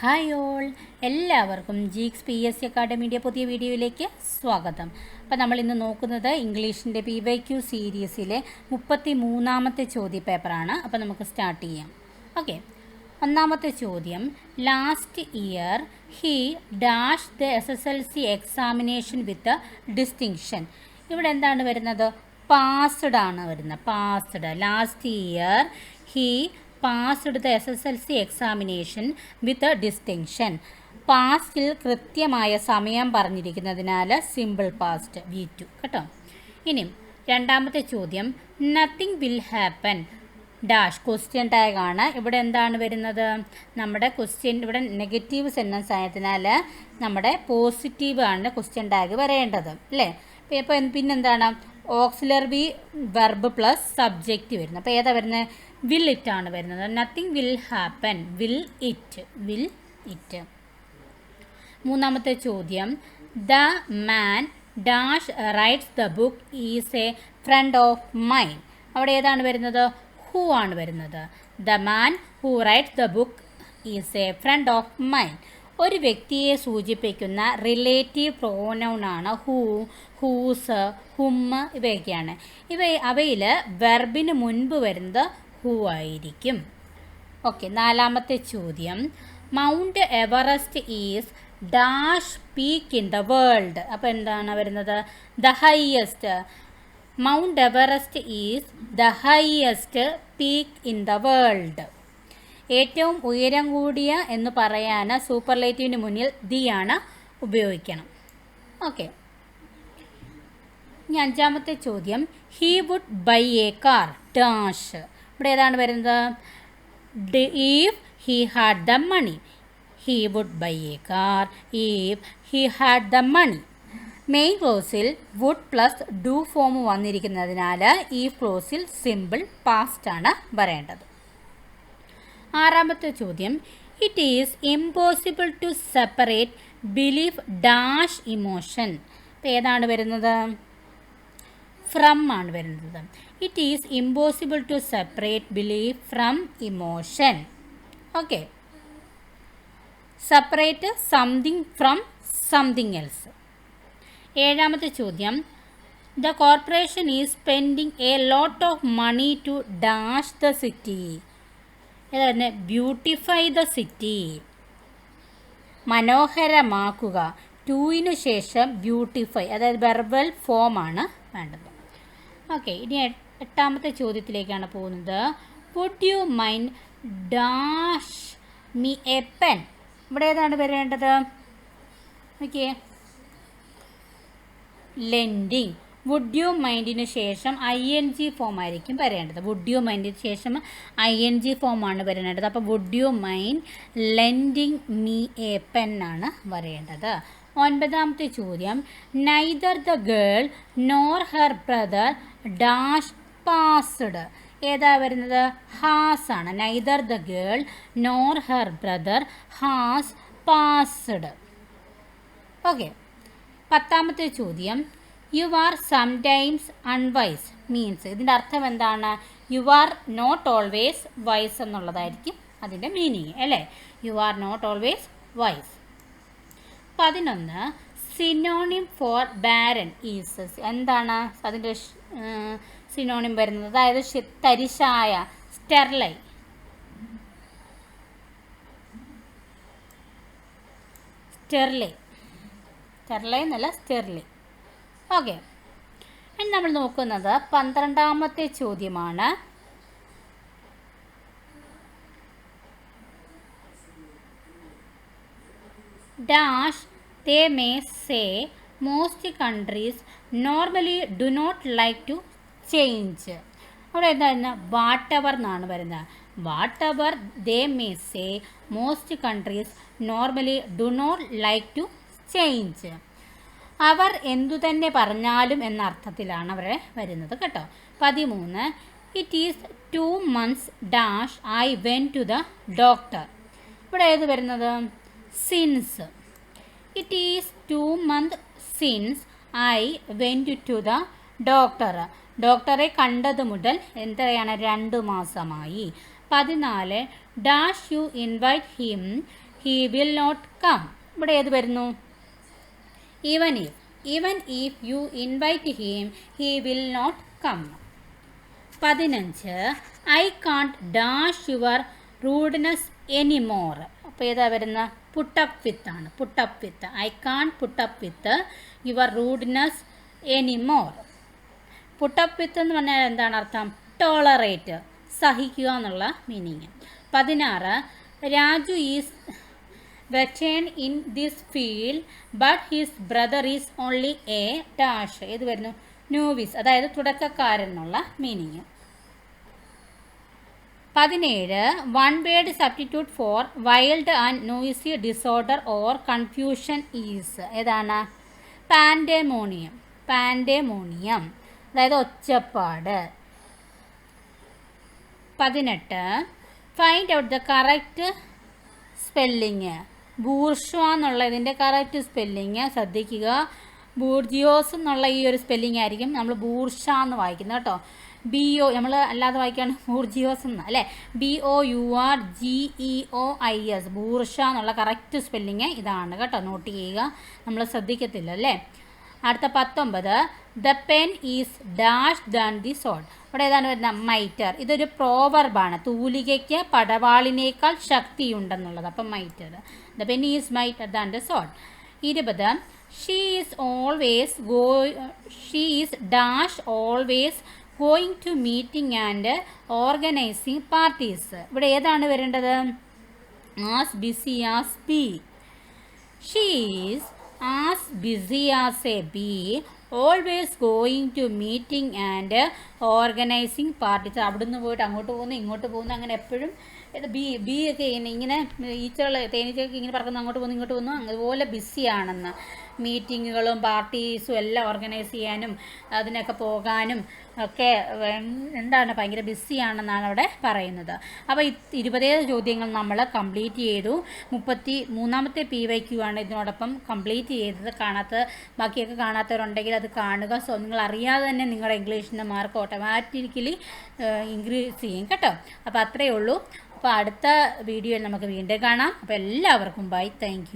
Hi all. എല്ലാവർക്കും Geeks P S C അക്കാഡമിയുടെ പുതിയ വീഡിയോയിലേക്ക് സ്വാഗതം. അപ്പോൾ നമ്മൾ ഇന്ന് നോക്കുന്നത് ഇംഗ്ലീഷിന്റെ പി വൈ ക്യു സീരീസിലെ മുപ്പത്തി മൂന്നാമത്തെ ചോദ്യ പേപ്പറാണ്. അപ്പോൾ നമുക്ക് സ്റ്റാർട്ട് ചെയ്യാം. ഓക്കെ. ഒന്നാമത്തെ ചോദ്യം. Last year he dash the S S L C examination with distinction ഇവിടെ എന്താണ് വരുന്നത്? പാസ്ഡ് ആണ് വരുന്നത്. Passed last year he passed the S S L C examination with a distinction പാസ്റ്റിൽ കൃത്യമായ സമയം പറഞ്ഞിരിക്കുന്നതിനാൽ സിമ്പിൾ പാസ്റ്റ് വി ടു കേട്ടോ? ഇനി രണ്ടാമത്തെ ചോദ്യം. Nothing will happen dash question tag ആണ്. ഇവിടെ എന്താണ് വരുന്നത്? നമ്മുടെ ക്വസ്റ്റ്യൻ ഇവിടെ നെഗറ്റീവ് സെന്റൻസ് ആയതിനാൽ നമ്മുടെ പോസിറ്റീവ് ആണ് ക്വസ്റ്റ്യൻ ടാഗ് വരേണ്ടത്. അല്ലേ? ഇപ്പോൾ പിന്നെന്താണ്? ബി വെർബ് പ്ലസ് സബ്ജക്റ്റ് വരുന്നത് അപ്പോൾ ഏതാ വരുന്നത്? വിൽ ഇറ്റ് ആണ് വരുന്നത്. Nothing will happen will it will it മൂന്നാമത്തെ ചോദ്യം. The man dash writes the book is a friend of mine അവിടെ ഏതാണ് വരുന്നത്? ഹൂ ആണ് വരുന്നത്? The man who writes the book is a friend of mine ഒരു വ്യക്തിയെ സൂചിപ്പിക്കുന്ന റിലേറ്റീവ് പ്രോനൗൺ ആണ് ഹൂ ഹൂസ് ഹുമ്മ് ഇവയൊക്കെയാണ്. ഇവ അവയിൽ വെർബിന് മുൻപ് വരുന്നത് ഹൂ ആയിരിക്കും ഓക്കെ നാലാമത്തെ ചോദ്യം. Mount Everest is dash peak in the world അപ്പോൾ എന്താണ് വരുന്നത്? The highest Mount Everest is the highest peak in the world ഏറ്റവും ഉയരം കൂടിയ എന്ന് പറയാൻ സൂപ്പർലേറ്റീവിന് മുന്നിൽ ദി ആണ് ഉപയോഗിക്കണം. ഓക്കെ ഇനി അഞ്ചാമത്തെ ചോദ്യം. He would buy a car dash ഇവിടെ ഏതാണ് വരുന്നത്? If he had the money he would buy a car if he had the money main ക്ലോസിൽ would plus do form വന്നിരിക്കുന്നതിനാൽ ഈ ക്ലോസിൽ സിമ്പിൾ പാസ്റ്റ് ആണ് വരേണ്ടത്. ആറാമത്തെ ചോദ്യം. It is impossible to separate belief dash emotion ഇപ്പം ഏതാണ് വരുന്നത്? ഫ്രം ആണ് വരുന്നത്. It is impossible to separate belief from emotion okay separate something from something else ഏഴാമത്തെ ചോദ്യം. The corporation is spending a lot of money to dash the city ഏതാണ് beautify the city മനോഹരമാക്കുക. ടൂവിന് ശേഷം ബ്യൂട്ടിഫൈ അതായത് verbal ഫോമാണ് വേണ്ടത്. Okay ഇനി എട്ടാമത്തെ ചോദ്യത്തിലേക്കാണ് പോകുന്നത്. Would you mind dash me a pen ഇവിടെ ഏതാണ് വരേണ്ടത്? ഓക്കെ ലെൻഡിങ് വുഡ് യു മൈൻഡിന് ശേഷം ഐ എൻ ജി ഫോം ആയിരിക്കും വരേണ്ടത്. വുഡ് യു മൈൻഡിന് ശേഷം ഐ എൻ ജി ഫോമാണ് വരേണ്ടത്. അപ്പോൾ would you mind lending me a pen ആണ് വരേണ്ടത്. ഒൻപതാമത്തെ ചോദ്യം. Neither the girl nor her brother dash passed ഏതാ വരുന്നത്? ഹാസ് ആണ്. Neither the girl nor her brother has passed okay പത്താമത്തെ ചോദ്യം. You are sometimes unwise means ഇതിന്റെ അർത്ഥം എന്താണ്? You are not always wise എന്നുള്ളതായിരിക്കും അതിന്റെ മീനിങ് അല്ലേ? You are not always wise പതിനൊന്ന് സിനോണിം ഫോർ ബാരൻ ഈസ് എന്താണ് അതിന്റെ സിനോണിം വരുന്നത്? അതായത് തരിശായ സ്റ്റെർലൈ സ്റ്റെർലൈ സ്റ്റെർലൈ എന്നല്ല സ്റ്റെർലൈ ഓക്കെ. നമ്മൾ നോക്കുന്നത് പന്ത്രണ്ടാമത്തെ ചോദ്യമാണ്. Dash they may say most countries normally do not like to change അവിടെ എന്താ വാട്ട് എവർ എന്നാണ് വരുന്നത്. Whatever they may say most countries normally do not like to change. അവർ എന്തു തന്നെ പറഞ്ഞാലും എന്ന അർത്ഥത്തിലാണ് അവരെ വരുന്നത് കേട്ടോ. പതിമൂന്ന് it is two months dash I went to the doctor ഇവിടെ ഏത് വരുന്നത്? Since It is two month since I went to the doctor ഡോക്ടറെ കണ്ടത് മുതൽ എത്രയാണ്? രണ്ട് മാസമായി. പതിനാല് dash you invite him he will not come ഇവിടെ ഏത് വരുന്നു? Even if even if you invite him he will not come പതിനഞ്ച് I can't dash your rudeness anymore അപ്പോൾ ഏതാ വരുന്ന? പുട്ടപ്പ് വിത്ത് ആണ്. Put up with I can put up with your rudeness anymore put up with എന്ന് പറഞ്ഞാൽ എന്താണ് അർത്ഥം? Tolerate സഹിക്കുക എന്നുള്ള മീനിങ് പതിനാറ് Raju is veteran in this field but his brother is only a dash ഏത് വരുന്നു? ന്യൂവിസ് അതായത് തുടക്കക്കാരൻ എന്നുള്ള മീനിങ് പതിനേഴ് one word substitute for wild and noisy disorder or confusion is ഏതാണ്? പാൻഡേമോണിയം പാൻഡേമോണിയം അതായത് ഒച്ചപ്പാട്. പതിനെട്ട് find out the correct spelling bourgeois എന്നുള്ള ഇതിന്റെ കറക്റ്റ് സ്പെല്ലിങ് ശ്രദ്ധിക്കുക. ബൂർജിയോസ് എന്നുള്ള ഈ ഒരു സ്പെല്ലിംഗ് ആയിരിക്കും നമ്മൾ ബൂർഷ എന്ന് വായിക്കുന്നത് കേട്ടോ. ബി ഒ നമ്മൾ അല്ലാതെ വായിക്കുകയാണ് ബൂർജിയോസ് എന്ന് അല്ലേ? B O U R G E O I S bourgeois എന്നുള്ള കറക്റ്റ് സ്പെല്ലിങ് ഇതാണ് കേട്ടോ. നോട്ട് ചെയ്യുക നമ്മൾ ശ്രദ്ധിക്കത്തില്ല അല്ലേ? അടുത്ത പത്തൊമ്പത് the pen is dash than the sword ഇവിടെ ഏതാണ് വരുന്നത്? മൈറ്റർ ഇതൊരു പ്രോവർബാണ് തൂലികയ്ക്ക് പടവാളിനേക്കാൾ ശക്തിയുണ്ടെന്നുള്ളത്. അപ്പം mightier the pen is mightier than the sword ഇരുപത് she is always go she is dash always going to meeting and organising parties ഇവിടെ ഏതാണ് വരേണ്ടത്? As busy as bee she is as busy as a bee always going to meeting and organising parties അവിടുന്ന് പോയിട്ട് അങ്ങോട്ട് പോകുന്നു ഇങ്ങോട്ട് പോകുന്നു അങ്ങനെ എപ്പോഴും ഇത് ബി ബി ഒക്കെ ഇങ്ങനെ ഈച്ചകൾ തേനീച്ചയൊക്കെ ഇങ്ങനെ പറക്കുന്നു അങ്ങോട്ട് പോകുന്നു ഇങ്ങോട്ട് പോകുന്നു അതുപോലെ ബിസിയാണെന്ന് മീറ്റിങ്ങുകളും പാർട്ടീസും എല്ലാം ഓർഗനൈസ് ചെയ്യാനും അതിനൊക്കെ പോകാനും ഒക്കെ എന്താണ് ഭയങ്കര ബിസിയാണെന്നാണ് അവിടെ പറയുന്നത്. അപ്പോൾ ഇരുപതേഴ് ചോദ്യങ്ങൾ നമ്മൾ കംപ്ലീറ്റ് ചെയ്തു. മുപ്പത്തി മൂന്നാമത്തെ പി വൈ ക്യു ആണ് ഇതിനോടൊപ്പം കംപ്ലീറ്റ് ചെയ്തത്. കാണാത്ത ബാക്കിയൊക്കെ കാണാത്തവരുണ്ടെങ്കിൽ അത് കാണുക. സോ നിങ്ങൾ അറിയാതെ തന്നെ നിങ്ങളുടെ ഇംഗ്ലീഷിന്റെ മാർക്ക് ഓട്ടോമാറ്റിക്കലി ഇൻക്രീസ് ചെയ്യും കേട്ടോ. അപ്പോൾ അത്രയേ ഉള്ളൂ. അപ്പോൾ അടുത്ത വീഡിയോയിൽ നമുക്ക് വീണ്ടും കാണാം. അപ്പോൾ എല്ലാവർക്കും ബൈ താങ്ക്